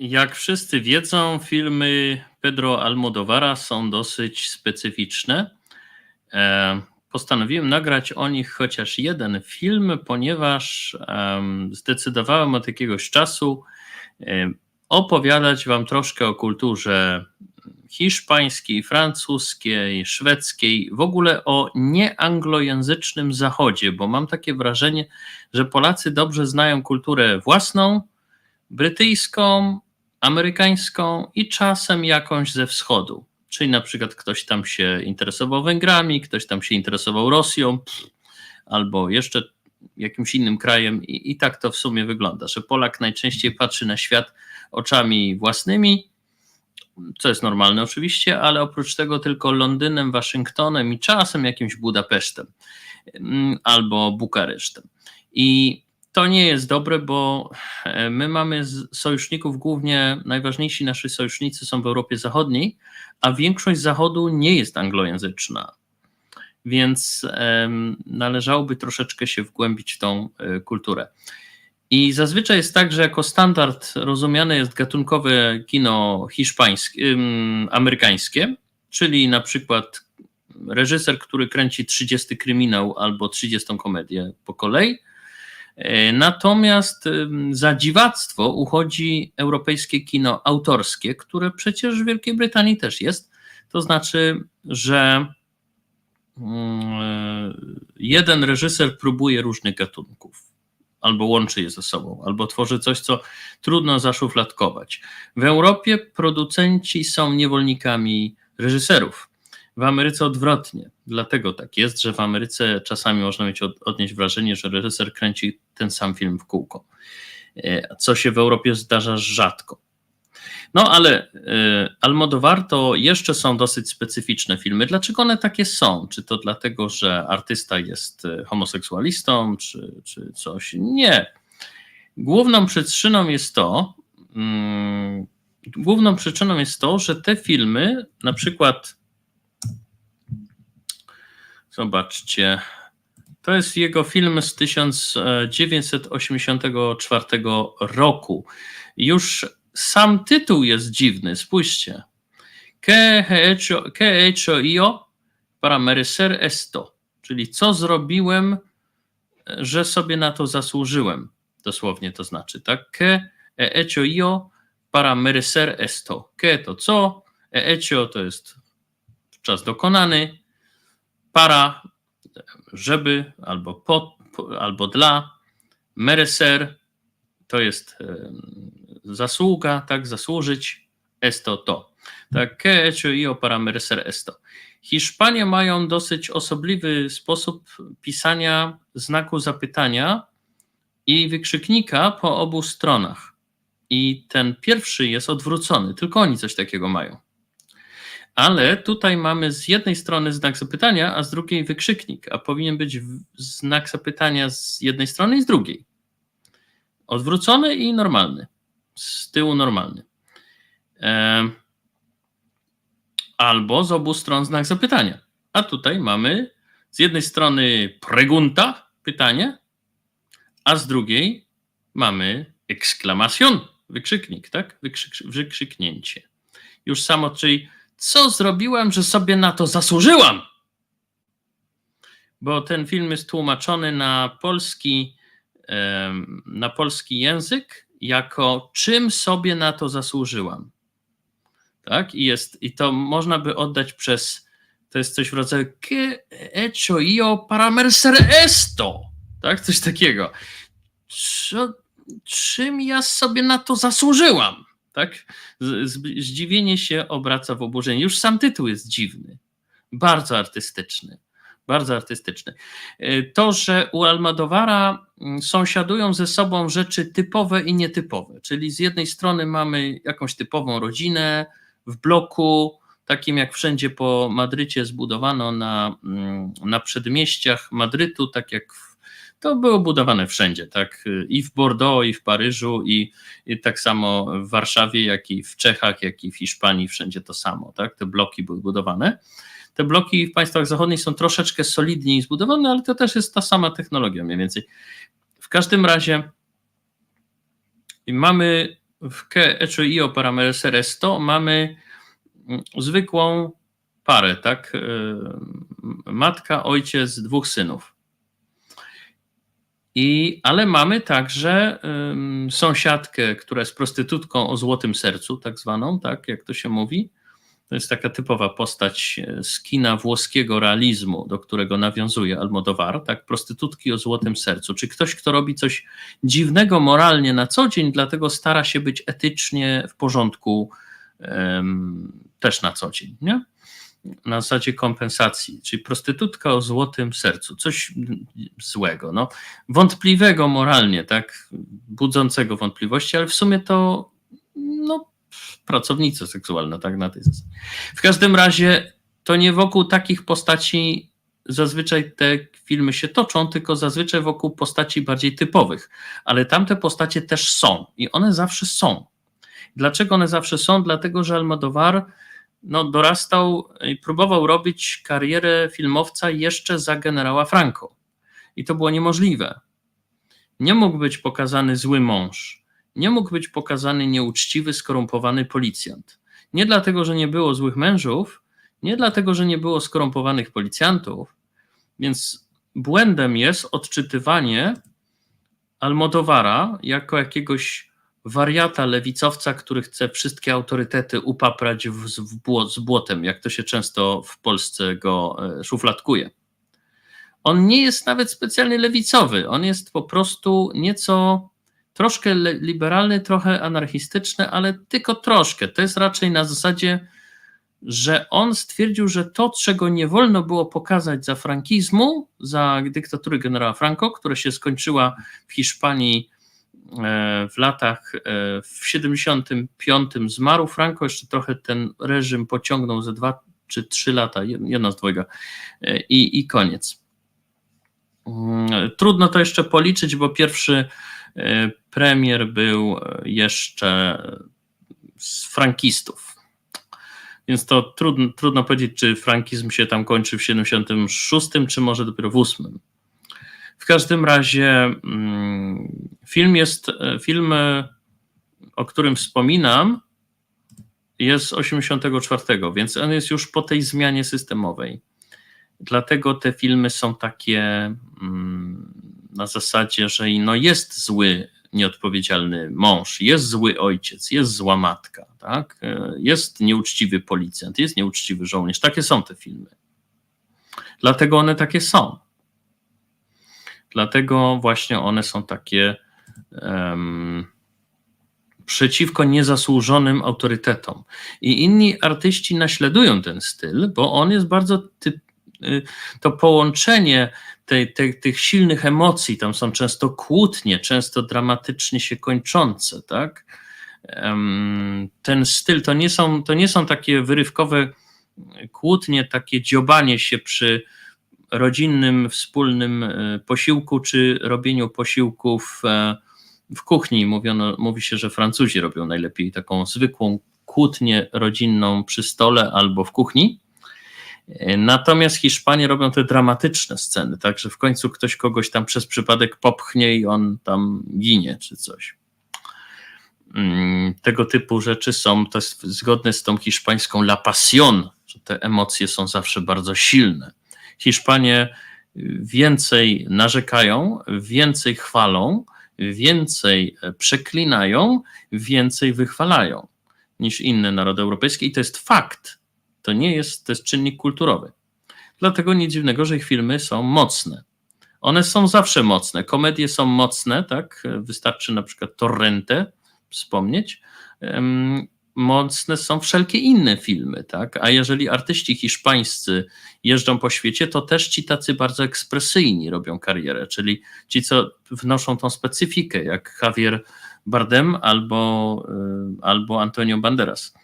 Jak wszyscy wiedzą, filmy Pedro Almodovara są dosyć specyficzne. E, Postanowiłem nagrać o nich chociaż jeden film, ponieważ em, zdecydowałem od jakiegoś czasu em, opowiadać Wam troszkę o kulturze hiszpańskiej, francuskiej, szwedzkiej, w ogóle o nieanglojęzycznym zachodzie, bo mam takie wrażenie, że Polacy dobrze znają kulturę własną, brytyjską, amerykańską i czasem jakąś ze wschodu. Czyli na przykład ktoś tam się interesował Węgrami, ktoś tam się interesował Rosją, albo jeszcze jakimś innym krajem, i, i tak to w sumie wygląda, że Polak najczęściej patrzy na świat oczami własnymi, co jest normalne oczywiście, ale oprócz tego tylko Londynem, Waszyngtonem i czasem jakimś Budapesztem mm, albo Bukaresztem. I to nie jest dobre, bo e, my mamy sojuszników głównie, najważniejsi nasi sojusznicy są w Europie Zachodniej, a większość Zachodu nie jest anglojęzyczna. Więc należałoby troszeczkę się wgłębić w tą e, kulturę. I zazwyczaj jest tak, że jako standard rozumiane jest gatunkowe kino hiszpańskie, amerykańskie, czyli na przykład reżyser, który kręci 30 kryminał albo 30 komedię po kolei. E, Natomiast za dziwactwo uchodzi europejskie kino autorskie, które przecież w Wielkiej Brytanii też jest. To znaczy, że mm, jeden reżyser próbuje różnych gatunków albo łączy je ze sobą, albo tworzy coś, co trudno zaszufladkować. W Europie producenci są niewolnikami reżyserów. W Ameryce odwrotnie. Dlatego tak jest, że w Ameryce czasami można mieć od, odnieść wrażenie, że reżyser kręci ten sam film w kółko, E, co się w Europie zdarza rzadko. No ale e, Almodovar to jeszcze są dosyć specyficzne filmy. Dlaczego one takie są? Czy to dlatego, że artysta jest e, homoseksualistą, czy, czy coś? Nie. Główną przyczyną jest to, mm, główną przyczyną jest to, że te filmy, na przykład, zobaczcie, to jest jego film z 1984 roku. Już sam tytuł jest dziwny, spójrzcie. Que he hecho, que para merecer esto? Czyli co zrobiłem, że sobie na to zasłużyłem. Dosłownie to znaczy, tak? Que he hecho yo para merecer esto? Que to co? He hecho to jest czas dokonany. Para, żeby, albo po, po albo dla. Merecer to jest zasługa, tak, zasłużyć, esto to. Tak, que he hecho yo para merecer esto. Hiszpanie mają dosyć osobliwy sposób pisania znaku zapytania i wykrzyknika po obu stronach. I ten pierwszy jest odwrócony, tylko oni coś takiego mają. Ale tutaj mamy z jednej strony znak zapytania, a z drugiej wykrzyknik, a powinien być znak zapytania z jednej strony i z drugiej. Odwrócony i normalny. Z tyłu normalny. Albo z obu stron znak zapytania. A tutaj mamy z jednej strony pregunta, pytanie, a z drugiej mamy eksklamacjon, wykrzyknik, tak? Wykrzyk, wykrzyknięcie. Już samo, czyli co zrobiłem, że sobie na to zasłużyłam? Bo ten film jest tłumaczony na polski, na polski język jako czym sobie na to zasłużyłam. Tak? I, jest, I to można by oddać przez, to jest coś w rodzaju que he hecho yo para merecer esto. Tak? Coś takiego. Co, czym ja sobie na to zasłużyłam? Tak? Zdziwienie się obraca w oburzenie. Już sam tytuł jest dziwny. Bardzo artystyczny. Bardzo artystyczny. Y, To, że u Almadowara mm, sąsiadują ze sobą rzeczy typowe i nietypowe, czyli z jednej strony mamy jakąś typową rodzinę w bloku, takim jak wszędzie po Madrycie zbudowano na, mm, na przedmieściach Madrytu, tak jak w, to było budowane wszędzie, tak i w Bordeaux, i w Paryżu, i, i tak samo w Warszawie, jak i w Czechach, jak i w Hiszpanii, wszędzie to samo, tak, te bloki były budowane. Te bloki w państwach zachodnich są troszeczkę solidniej zbudowane, ale to też jest ta sama technologia mniej więcej. W każdym razie mamy w Che hecho io para merecer esto mamy mm, zwykłą parę, tak? E, Matka, ojciec, dwóch synów. I, ale mamy także ym, sąsiadkę, która jest prostytutką o złotym sercu, tak zwaną, tak jak to się mówi. To jest taka typowa postać z kina włoskiego realizmu, do którego nawiązuje Almodovar, tak, prostytutki o złotym sercu. Czy ktoś, kto robi coś dziwnego moralnie na co dzień, dlatego stara się być etycznie w porządku ym, też na co dzień, nie? Na zasadzie kompensacji, czyli prostytutka o złotym sercu, coś złego, no, wątpliwego moralnie, tak, budzącego wątpliwości, ale w sumie to no, pracownica seksualna, tak, na tej zasadzie. W każdym razie to nie wokół takich postaci zazwyczaj te filmy się toczą, tylko zazwyczaj wokół postaci bardziej typowych, ale tamte postacie też są i one zawsze są. Dlaczego one zawsze są? Dlatego, że Almodovar no, dorastał i próbował robić karierę filmowca jeszcze za generała Franco. I to było niemożliwe. Nie mógł być pokazany zły mąż, nie mógł być pokazany nieuczciwy, skorumpowany policjant. Nie dlatego, że nie było złych mężów, nie dlatego, że nie było skorumpowanych policjantów, więc błędem jest odczytywanie Almodowara jako jakiegoś wariata lewicowca, który chce wszystkie autorytety upaprać w, w błot, z błotem, jak to się często w Polsce go e, szufladkuje. On nie jest nawet specjalnie lewicowy, on jest po prostu nieco troszkę liberalny, trochę anarchistyczny, ale tylko troszkę. To jest raczej na zasadzie, że on stwierdził, że to, czego nie wolno było pokazać za frankizmu, za dyktatury generała Franco, która się skończyła w Hiszpanii w latach, e, w 75 zmarł Franco, jeszcze trochę ten reżim pociągnął ze dwa czy trzy lata, jedna z dwojga e, i, i koniec. Mm, trudno to jeszcze policzyć, bo pierwszy premier był jeszcze z frankistów. Więc to trudno, trudno powiedzieć, czy frankizm się tam kończy w 76, czy może dopiero w 8. W każdym razie mm, film jest, e, film, e, o którym wspominam, jest z 84, więc on jest już po tej zmianie systemowej. Dlatego te filmy są takie mm, na zasadzie, że no jest zły, nieodpowiedzialny mąż, jest zły ojciec, jest zła matka, tak? E, jest nieuczciwy policjant, jest nieuczciwy żołnierz. Takie są te filmy. Dlatego one takie są. Dlatego właśnie one są takie um, przeciwko niezasłużonym autorytetom. I inni artyści naśladują ten styl, bo on jest bardzo typ, y, to połączenie tej, tej, tych silnych emocji, tam są często kłótnie, często dramatycznie się kończące, tak? Ten styl to nie są, to nie są takie wyrywkowe kłótnie, takie dziobanie się przy rodzinnym, wspólnym e, posiłku, czy robieniu posiłków e, w kuchni. Mówiono, mówi się, że Francuzi robią najlepiej taką zwykłą kłótnię rodzinną przy stole albo w kuchni. E, natomiast Hiszpanie robią te dramatyczne sceny, tak, że w końcu ktoś kogoś tam przez przypadek popchnie i on tam ginie czy coś. Mm, tego typu rzeczy są, to jest zgodne z tą hiszpańską la passion, że te emocje są zawsze bardzo silne. Hiszpanie więcej narzekają, więcej chwalą, więcej przeklinają, więcej wychwalają niż inne narody europejskie i to jest fakt. To nie jest, to jest czynnik kulturowy. Dlatego nic dziwnego, że ich filmy są mocne. One są zawsze mocne. Komedie są mocne, tak? Wystarczy na przykład Torrente wspomnieć mocne są wszelkie inne filmy, tak? A jeżeli artyści hiszpańscy jeżdżą po świecie, to też ci tacy bardzo ekspresyjni robią karierę, czyli ci, co wnoszą tą specyfikę, jak Javier Bardem albo, y, albo Antonio Banderas.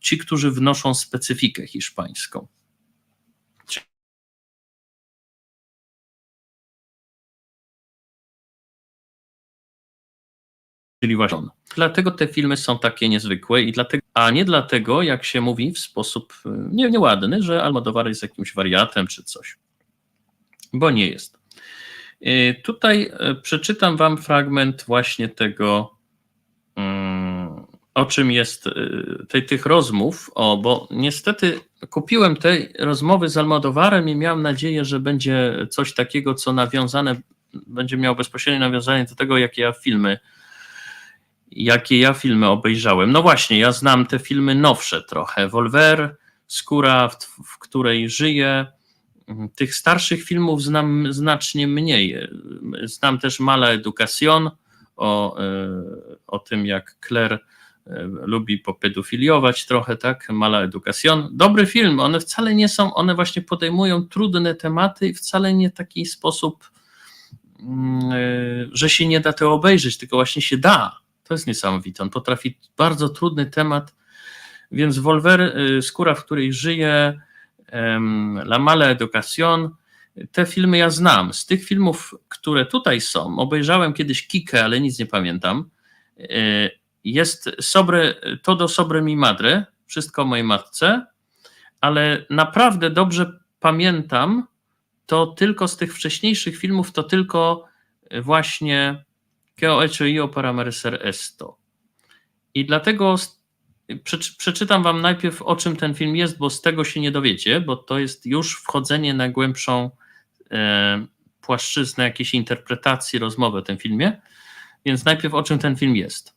Ci, którzy wnoszą specyfikę hiszpańską. Czyli właśnie. Dlatego te filmy są takie niezwykłe i dlatego, a nie dlatego, jak się mówi w sposób y, nie, nieładny, że Almodovar jest jakimś wariatem czy coś. Bo nie jest. Y, tutaj y, przeczytam wam fragment właśnie tego mm, o czym jest tej, tych rozmów, o, bo niestety kupiłem te rozmowy z Almodowarem i miałem nadzieję, że będzie coś takiego, co nawiązane, będzie miało bezpośrednie nawiązanie do tego, jakie ja filmy, jakie ja filmy obejrzałem. No właśnie, ja znam te filmy nowsze trochę. Volver, Skóra, w, w której żyję. Tych starszych filmów znam znacznie mniej. Znam też Mala Educación, o, e, o tym, jak Claire e, lubi popedofiliować trochę, tak? Mala Educación. Dobry film, one wcale nie są, one właśnie podejmują trudne tematy i wcale nie w taki sposób, mm, e, że się nie da to obejrzeć, tylko właśnie się da. To jest niesamowite. On potrafi bardzo trudny temat, więc Volver, skóra, w której żyje, La Mala Educación, te filmy ja znam. Z tych filmów, które tutaj są, obejrzałem kiedyś Kikę, ale nic nie pamiętam. E, jest sobre, to do Sobre mi Madre, wszystko o mojej matce, ale naprawdę dobrze pamiętam to tylko z tych wcześniejszych filmów, to tylko właśnie Que ho hecho yo para merecer esto. I dlatego przeczytam wam najpierw o czym ten film jest, bo z tego się nie dowiecie, bo to jest już wchodzenie na głębszą E, płaszczyznę jakiejś interpretacji, rozmowy o tym filmie. Więc najpierw o czym ten film jest.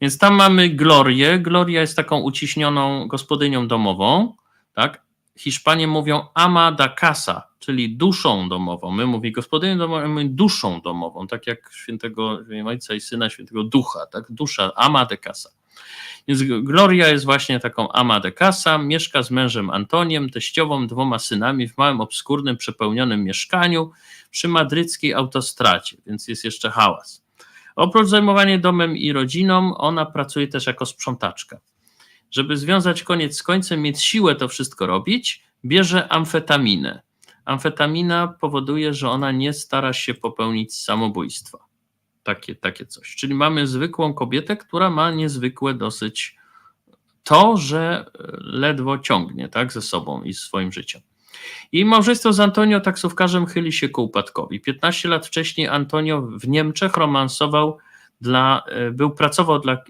Więc tam mamy Glorię. Gloria jest taką uciśnioną gospodynią domową. Tak? Hiszpanie mówią ama da casa, czyli duszą domową. My mówimy gospodynią domową, my duszą domową, tak jak świętego Ojca i Syna, świętego Ducha, tak? Dusza, ama de casa. Więc Gloria jest właśnie taką ama de casa, mieszka z mężem Antoniem, teściową, dwoma synami w małym, obskurnym, przepełnionym mieszkaniu przy madryckiej autostradzie, więc jest jeszcze hałas. Oprócz zajmowania domem i rodziną, ona pracuje też jako sprzątaczka. Żeby związać koniec z końcem, mieć siłę to wszystko robić, bierze amfetaminę. Amfetamina powoduje, że ona nie stara się popełnić samobójstwa takie, takie coś. Czyli mamy zwykłą kobietę, która ma niezwykłe dosyć to, że ledwo ciągnie tak, ze sobą i swoim życiem. Jej małżeństwo z Antonio taksówkarzem chyli się ku upadkowi. 15 lat wcześniej Antonio w Niemczech romansował dla, był pracował dla,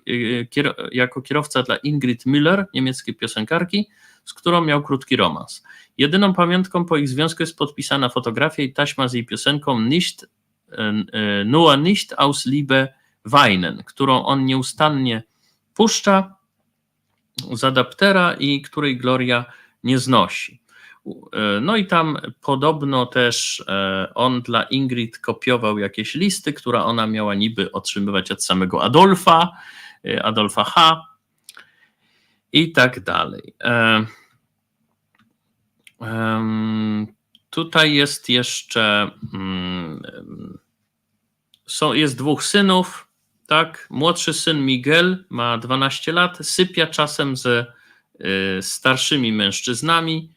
jako kierowca dla Ingrid Müller, niemieckiej piosenkarki, z którą miał krótki romans. Jedyną pamiątką po ich związku jest podpisana fotografia i taśma z jej piosenką Nicht E, Nur nicht aus Liebe weinen, którą on nieustannie puszcza z adaptera i której Gloria nie znosi. E, no i tam podobno też e, on dla Ingrid kopiował jakieś listy, które ona miała niby otrzymywać od samego Adolfa, Adolfa H. i tak dalej. Tutaj jest jeszcze mm, są, jest dwóch synów, tak? Młodszy syn Miguel ma 12 lat, sypia czasem ze y, starszymi mężczyznami.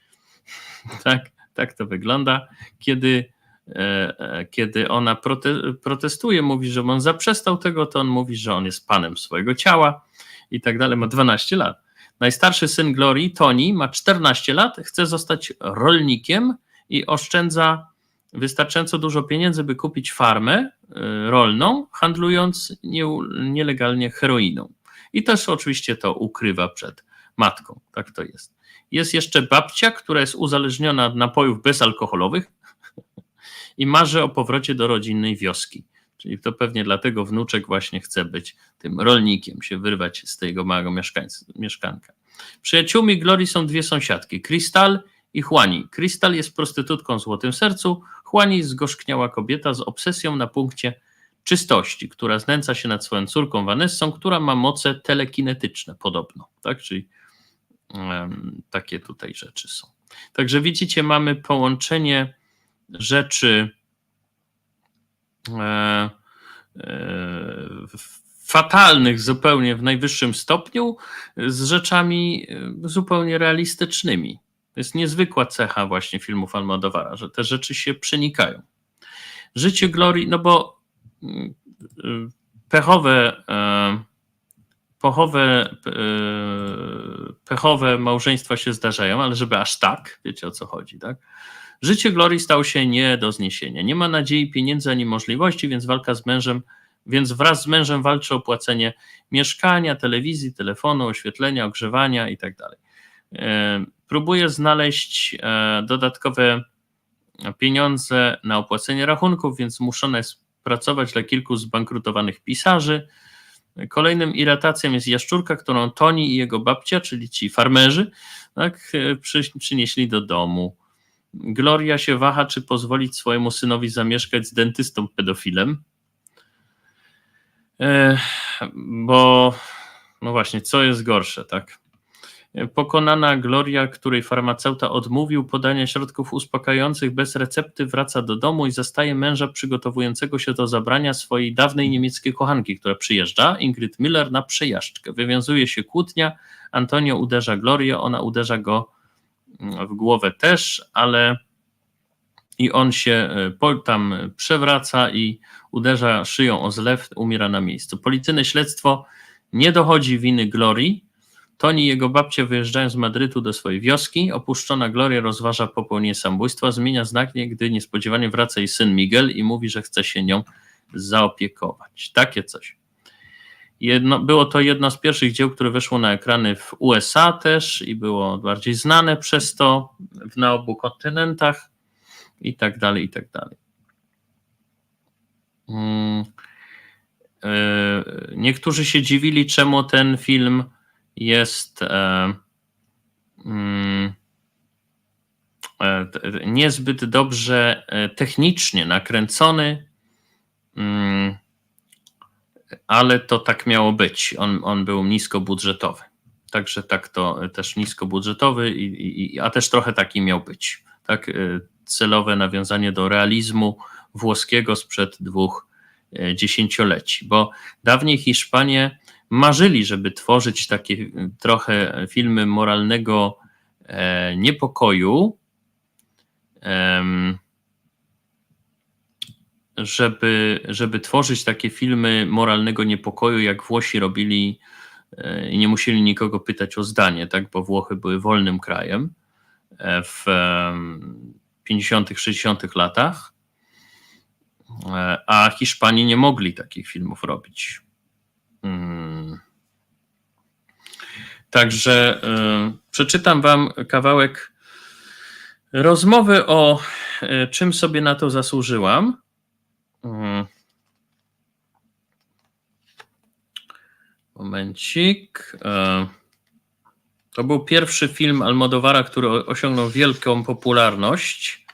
tak, tak to wygląda. Kiedy, e, e, kiedy ona prote, protestuje, mówi, że on zaprzestał tego, to on mówi, że on jest panem swojego ciała i tak dalej. Ma 12 lat. Najstarszy syn Glorii, Tony, ma 14 lat, chce zostać rolnikiem i oszczędza wystarczająco dużo pieniędzy, by kupić farmę y, rolną, handlując nie, nielegalnie heroiną. I też oczywiście to ukrywa przed matką. Tak to jest. Jest jeszcze babcia, która jest uzależniona od napojów bezalkoholowych i marzy o powrocie do rodzinnej wioski. Czyli to pewnie dlatego wnuczek właśnie chce być tym rolnikiem, się wyrwać z tego małego mieszkanka. Przyjaciółmi Glorii są dwie sąsiadki, Krystal i Juani. Krystal jest prostytutką złotym sercu, Juani zgorzkniała kobieta z obsesją na punkcie czystości, która znęca się nad swoją córką Vanessą, która ma moce telekinetyczne podobno, tak, czyli um, takie tutaj rzeczy są. Także widzicie, mamy połączenie rzeczy fatalnych zupełnie w najwyższym stopniu z rzeczami e, zupełnie realistycznymi. To jest niezwykła cecha właśnie filmów Almodovara, że te rzeczy się przenikają. Życie Glorii, no bo mm, pechowe, e, pechowe, e, pechowe małżeństwa się zdarzają, ale żeby aż tak, wiecie o co chodzi, tak? Życie Glorii stało się nie do zniesienia. Nie ma nadziei, pieniędzy ani możliwości, więc walka z mężem więc wraz z mężem walczy o płacenie mieszkania, telewizji, telefonu, oświetlenia, ogrzewania itd. E, próbuje znaleźć e, dodatkowe pieniądze na opłacenie rachunków, więc zmuszona jest pracować dla kilku zbankrutowanych pisarzy. Kolejnym irytacją jest jaszczurka, którą Toni i jego babcia, czyli ci farmerzy, tak, przy, przynieśli do domu. Gloria się waha, czy pozwolić swojemu synowi zamieszkać z dentystą pedofilem. E, bo, no właśnie, co jest gorsze, tak? Pokonana Gloria, której farmaceuta odmówił podania środków uspokajających bez recepty, wraca do domu i zastaje męża przygotowującego się do zabrania swojej dawnej niemieckiej kochanki, która przyjeżdża, Ingrid Miller, na przejażdżkę. Wywiązuje się kłótnia, Antonio uderza Glorię, ona uderza go w głowę też, ale i on się tam przewraca i uderza szyją o zlew, umiera na miejscu. Policyjne śledztwo nie dochodzi winy Glorii, Toni i jego babcie wyjeżdżają z Madrytu do swojej wioski. Opuszczona Gloria rozważa popełnienie samobójstwa, zmienia zdanie, gdy niespodziewanie wraca jej syn Miguel i mówi, że chce się nią zaopiekować. Takie coś. Jedno, było to jedno z pierwszych dzieł, które wyszło na ekrany w USA też i było bardziej znane przez to na obu kontynentach i tak dalej, i tak dalej. Hmm. Niektórzy się dziwili, czemu ten film jest e, mm, e, niezbyt dobrze e, technicznie nakręcony, mm, ale to tak miało być. On, on był niskobudżetowy. Także tak to też niskobudżetowy, i, i, a też trochę taki miał być. Tak, celowe nawiązanie do realizmu włoskiego sprzed dwóch dziesięcioleci, bo dawniej Hiszpanie marzyli, żeby tworzyć takie trochę filmy moralnego e, niepokoju, żeby, żeby tworzyć takie filmy moralnego niepokoju, jak Włosi robili e, i nie musieli nikogo pytać o zdanie, tak, bo Włochy były wolnym krajem e, w 50., 60. latach, a Hiszpanie nie mogli takich filmów robić. Hmm. Także przeczytam Wam kawałek rozmowy o czym sobie na to zasłużyłam. Y, momencik. To był pierwszy film Almodowara, który osiągnął wielką popularność.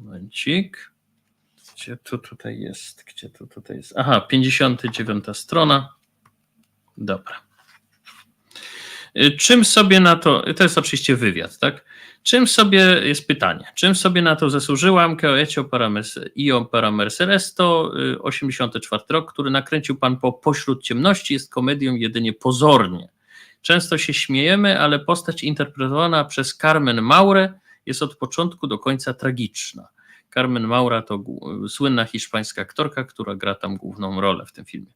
Momencik. Gdzie to tutaj jest? Gdzie to tutaj jest? Aha, 59 strona. Dobra. Czym sobie na to, to jest oczywiście wywiad, tak? Czym sobie, jest pytanie, czym sobie na to zasłużyłam? Keoecio Io para Mercedes to 84 rok, który nakręcił pan po Pośród ciemności, jest komedią jedynie pozornie. Często się śmiejemy, ale postać interpretowana przez Carmen Maure jest od początku do końca tragiczna. Carmen Maura to słynna hiszpańska aktorka, która gra tam główną rolę w tym filmie.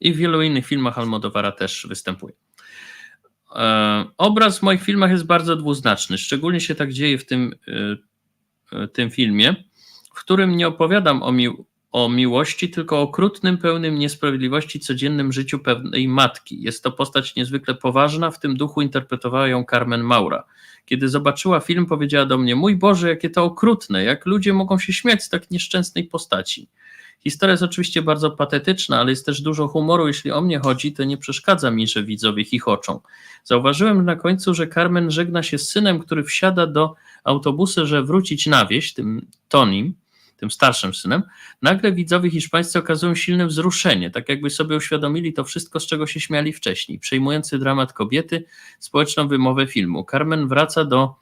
I w wielu innych filmach Almodovara też występuje. E, obraz w moich filmach jest bardzo dwuznaczny. Szczególnie się tak dzieje w tym, e, e, tym filmie, w którym nie opowiadam o, mi o miłości, tylko o okrutnym, pełnym niesprawiedliwości codziennym życiu pewnej matki. Jest to postać niezwykle poważna, w tym duchu interpretowała ją Carmen Maura. Kiedy zobaczyła film, powiedziała do mnie: Mój Boże, jakie to okrutne, jak ludzie mogą się śmiać z tak nieszczęsnej postaci. Historia jest oczywiście bardzo patetyczna, ale jest też dużo humoru. Jeśli o mnie chodzi, to nie przeszkadza mi, że widzowie chichoczą. Zauważyłem na końcu, że Carmen żegna się z synem, który wsiada do autobusu, że wrócić na wieś, tym Tonim, tym starszym synem, nagle widzowie hiszpańscy okazują silne wzruszenie, tak jakby sobie uświadomili to wszystko, z czego się śmiali wcześniej. Przejmujący dramat kobiety, społeczną wymowę filmu. Carmen wraca do,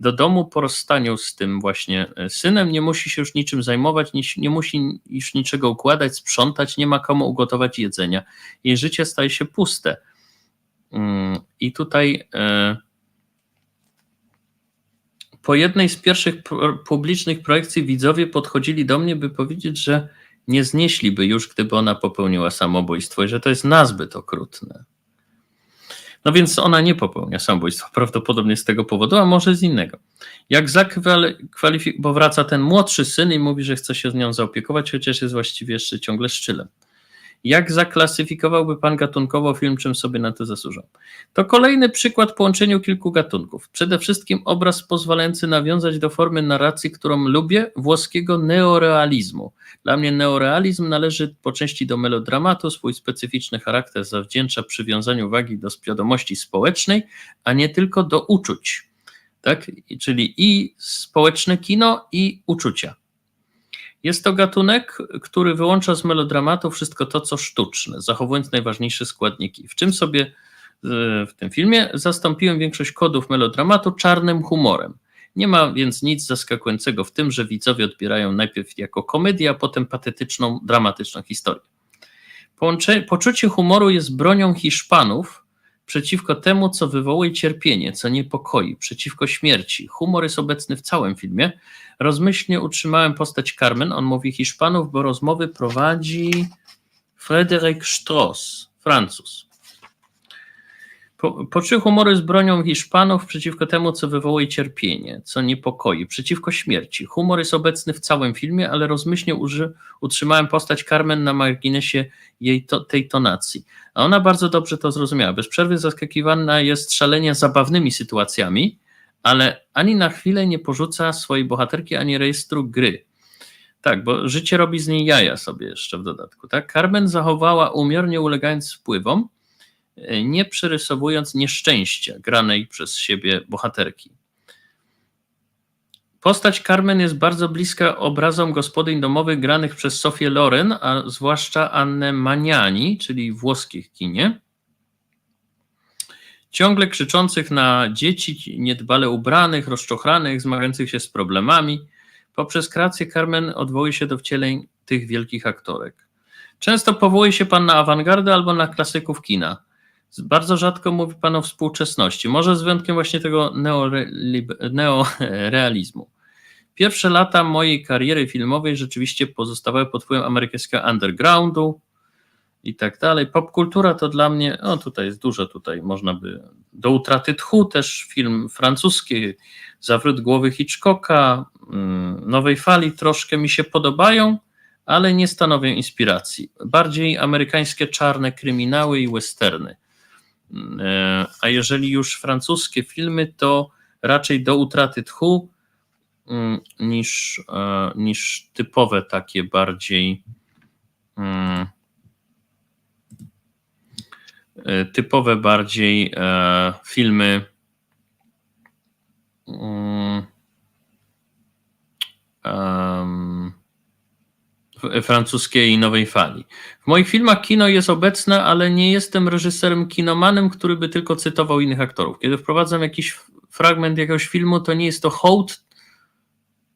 do domu po rozstaniu z tym właśnie e, synem, nie musi się już niczym zajmować, nie, nie musi już niczego układać, sprzątać, nie ma komu ugotować jedzenia. Jej życie staje się puste. Mm, I tutaj... E, po jednej z pierwszych publicznych projekcji widzowie podchodzili do mnie, by powiedzieć, że nie znieśliby już, gdyby ona popełniła samobójstwo i że to jest nazbyt okrutne. No więc ona nie popełnia samobójstwa, prawdopodobnie z tego powodu, a może z innego. Jak zakwalifikować, bo wraca ten młodszy syn i mówi, że chce się z nią zaopiekować, chociaż jest właściwie jeszcze ciągle szczylem. Jak zaklasyfikowałby pan gatunkowo film, czym sobie na to zasłużą? To kolejny przykład połączeniu kilku gatunków. Przede wszystkim obraz pozwalający nawiązać do formy narracji, którą lubię, włoskiego neorealizmu. Dla mnie neorealizm należy po części do melodramatu, swój specyficzny charakter zawdzięcza przywiązaniu wagi do świadomości społecznej, a nie tylko do uczuć. Tak? Czyli i społeczne kino, i uczucia. Jest to gatunek, który wyłącza z melodramatu wszystko to, co sztuczne, zachowując najważniejsze składniki. W czym sobie e, w tym filmie zastąpiłem większość kodów melodramatu czarnym humorem. Nie ma więc nic zaskakującego w tym, że widzowie odbierają najpierw jako komedię, a potem patetyczną, dramatyczną historię. Połącze, poczucie humoru jest bronią Hiszpanów przeciwko temu, co wywołuje cierpienie, co niepokoi, przeciwko śmierci. Humor jest obecny w całym filmie. Rozmyślnie utrzymałem postać Carmen, on mówi Hiszpanów, bo rozmowy prowadzi Frederick Strauss, Francuz. Po, poczucie humoru jest bronią Hiszpanów przeciwko temu, co wywołuje cierpienie, co niepokoi, przeciwko śmierci. Humor jest obecny w całym filmie, ale rozmyślnie uży, utrzymałem postać Carmen na marginesie jej to, tej tonacji. A ona bardzo dobrze to zrozumiała. Bez przerwy zaskakiwana jest szalenie zabawnymi sytuacjami, ale ani na chwilę nie porzuca swojej bohaterki, ani rejestru gry. Tak, bo życie robi z niej jaja sobie jeszcze w dodatku. Tak? Carmen zachowała umiornie ulegając wpływom, nie przerysowując nieszczęścia granej przez siebie bohaterki. Postać Carmen jest bardzo bliska obrazom gospodyń domowych granych przez Sofię Loren, a zwłaszcza Annę Maniani, czyli włoskich kinie. Ciągle krzyczących na dzieci, niedbale ubranych, rozczochranych, zmagających się z problemami. Poprzez kreację Carmen odwołuje się do wcieleń tych wielkich aktorek. Często powołuje się pan na awangardę albo na klasyków kina. Bardzo rzadko mówi Pan o współczesności, może z wyjątkiem właśnie tego neorealizmu. Pierwsze lata mojej kariery filmowej rzeczywiście pozostawały pod wpływem amerykańskiego undergroundu i tak dalej. Popkultura to dla mnie, o tutaj jest dużo, tutaj można by, do utraty tchu też film francuski, Zawrót głowy Hitchcocka, mm, Nowej Fali troszkę mi się podobają, ale nie stanowią inspiracji. Bardziej amerykańskie czarne kryminały i westerny. E, a jeżeli już francuskie filmy, to raczej do utraty tchu mm, niż, e, niż typowe takie bardziej mm, typowe bardziej filmy um, francuskiej nowej fali. W moich filmach kino jest obecne, ale nie jestem reżyserem kinomanem, który by tylko cytował innych aktorów. Kiedy wprowadzam jakiś fragment jakiegoś filmu, to nie jest to hołd,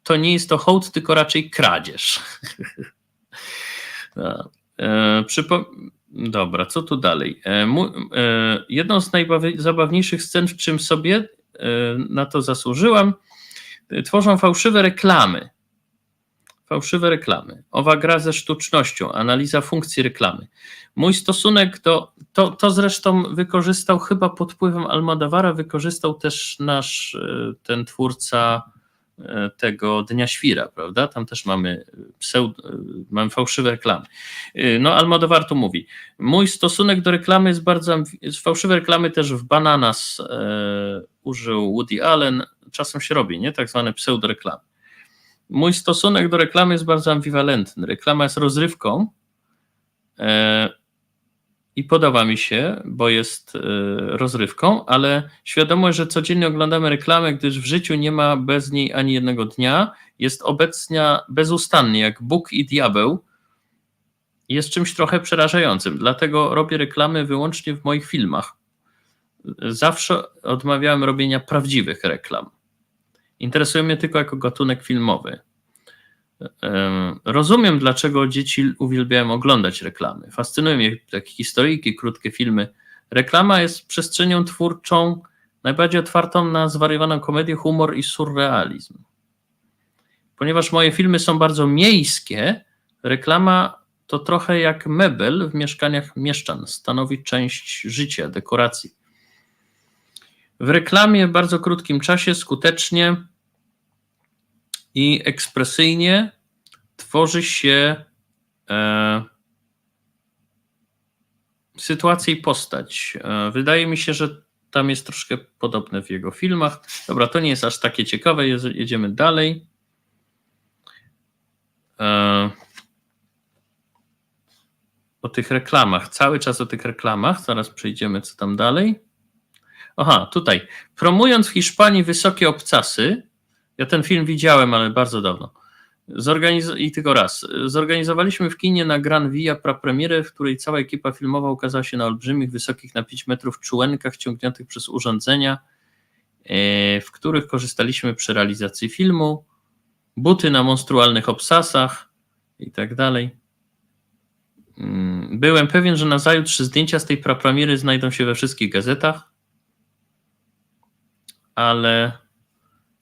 to nie jest to hołd, tylko raczej kradzież. E, przypo... Dobra, co tu dalej? E, e, jedną z najzabawniejszych scen, w czym sobie na to zasłużyłam, tworzą fałszywe reklamy Fałszywe reklamy. Owa gra ze sztucznością, analiza funkcji reklamy. Mój stosunek do. To, to zresztą wykorzystał chyba pod wpływem Almodowara, wykorzystał też nasz e, ten twórca e, tego Dnia Świra, prawda? Tam też mamy e, mamy fałszywe reklamy. No, Almodowar tu mówi: Mój stosunek do reklamy jest bardzo. Fałszywe reklamy też w Bananas e, użył Woody Allen. Czasem się robi, nie? Tak zwane pseudoreklamy. Mój stosunek do reklamy jest bardzo ambiwalentny. Reklama jest rozrywką e, i podoba mi się, bo jest e, rozrywką, ale świadomość, że codziennie oglądamy reklamę, gdyż w życiu nie ma bez niej ani jednego dnia, jest obecna bezustannie, jak Bóg i diabeł, jest czymś trochę przerażającym. Dlatego robię reklamy wyłącznie w moich filmach. Zawsze odmawiałem robienia prawdziwych reklam. Interesuje mnie tylko jako gatunek filmowy. Rozumiem, dlaczego dzieci uwielbiają oglądać reklamy. Fascynują mnie takie historyjki, krótkie filmy. Reklama jest przestrzenią twórczą, najbardziej otwartą na zwariowaną komedię, humor i surrealizm. Ponieważ moje filmy są bardzo miejskie, reklama to trochę jak mebel w mieszkaniach mieszczan, stanowi część życia, dekoracji. W reklamie w bardzo krótkim czasie skutecznie i ekspresyjnie tworzy się e, sytuację i postać. E, wydaje mi się, że tam jest troszkę podobne w jego filmach. Dobra, to nie jest aż takie ciekawe, jedziemy dalej. E, o tych reklamach, cały czas o tych reklamach, zaraz przejdziemy co tam dalej. Aha, tutaj. Promując w Hiszpanii wysokie obcasy, ja ten film widziałem, ale bardzo dawno. Zorganiz- I tylko raz. Zorganizowaliśmy w kinie na Gran Via prapremierę, w której cała ekipa filmowa ukazała się na olbrzymich, wysokich na 5 metrów czułenkach ciągniętych przez urządzenia, e, w których korzystaliśmy przy realizacji filmu, buty na monstrualnych obsasach i tak dalej. Mm, Byłem pewien, że nazajutrz zdjęcia z tej prapremiery znajdą się we wszystkich gazetach, ale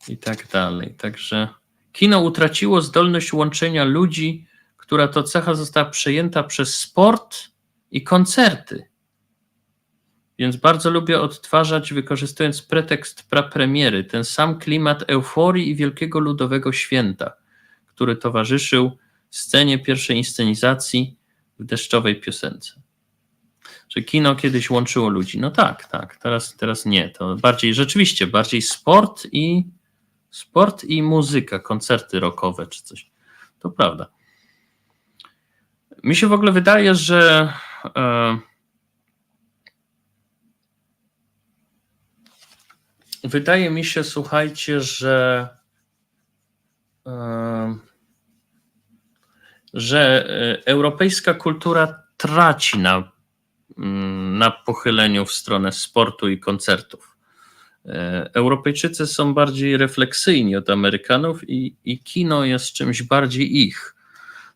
i tak dalej. Także kino utraciło zdolność łączenia ludzi, która to cecha została przejęta przez sport i koncerty. Więc bardzo lubię odtwarzać, wykorzystując pretekst prapremiery, ten sam klimat euforii i wielkiego ludowego święta, który towarzyszył scenie pierwszej inscenizacji w deszczowej piosence. Że kino kiedyś łączyło ludzi. No tak, tak, teraz, teraz nie. To bardziej rzeczywiście, bardziej sport i sport i muzyka, koncerty rockowe czy coś. To prawda. Mi się w ogóle wydaje, że e, wydaje mi się, słuchajcie, że e, że e, europejska kultura traci na, mm, na pochyleniu w stronę sportu i koncertów. E, Europejczycy są bardziej refleksyjni od Amerykanów i, i kino jest czymś bardziej ich.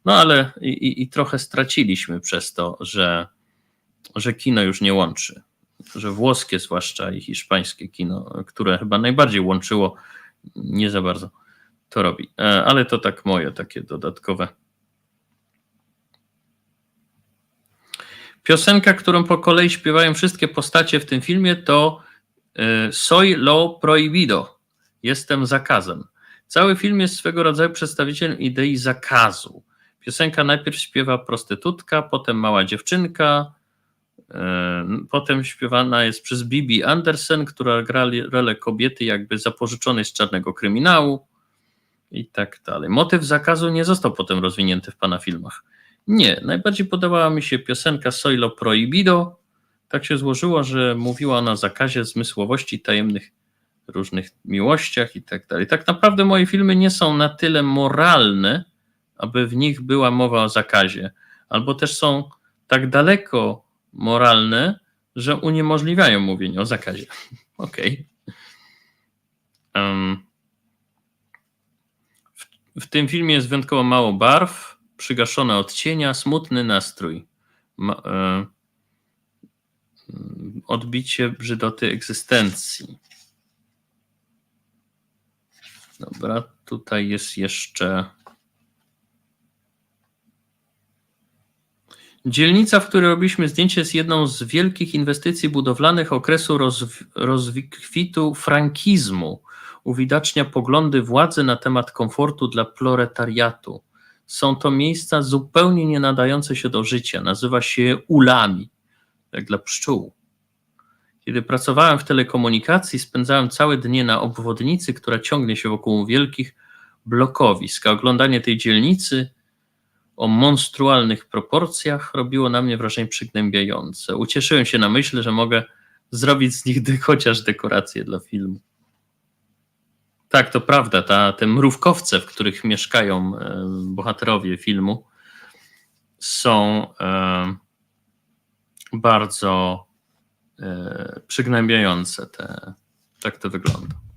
No ale i, i- trochę straciliśmy przez to, że, że kino już nie łączy. Że włoskie, zwłaszcza i hiszpańskie kino, które chyba najbardziej łączyło, nie za bardzo to robi. E, Ale to tak moje takie dodatkowe. Piosenka, którą po kolei śpiewają wszystkie postacie w tym filmie, to Soy lo prohibido. Jestem zakazem. Cały film jest swego rodzaju przedstawicielem idei zakazu. Piosenka najpierw śpiewa prostytutka, potem mała dziewczynka, e, potem śpiewana jest przez Bibi Andersen, która gra rolę kobiety jakby zapożyczonej z czarnego kryminału i tak dalej. Motyw zakazu nie został potem rozwinięty w pana filmach. Nie, najbardziej podobała mi się piosenka Soylo Prohibido. Tak się złożyło, że mówiła ona o zakazie zmysłowości, tajemnych różnych miłościach i tak dalej. Tak naprawdę moje filmy nie są na tyle moralne, aby w nich była mowa o zakazie, albo też są tak daleko moralne, że uniemożliwiają mówienie o zakazie. Okej. Em, w, w tym filmie jest wyjątkowo mało barw, przygaszone odcienia, smutny nastrój. Ma, mm, odbicie brzydoty egzystencji. Dobra, tutaj jest jeszcze. Dzielnica, w której robiliśmy zdjęcie, jest jedną z wielkich inwestycji budowlanych okresu rozw- rozkwitu frankizmu. Uwidacznia poglądy władzy na temat komfortu dla proletariatu. Są to miejsca zupełnie nie nadające się do życia. Nazywa się ulami, jak dla pszczół. Kiedy pracowałem w telekomunikacji, spędzałem całe dnie na obwodnicy, która ciągnie się wokół wielkich blokowisk. A oglądanie tej dzielnicy o monstrualnych proporcjach robiło na mnie wrażenie przygnębiające. Ucieszyłem się na myśl, że mogę zrobić z nich chociaż dekoracje dla filmu. Tak, to prawda. Ta, te mrówkowce, w których mieszkają e, bohaterowie filmu, są e, bardzo e, przygnębiające. Te, tak to wygląda.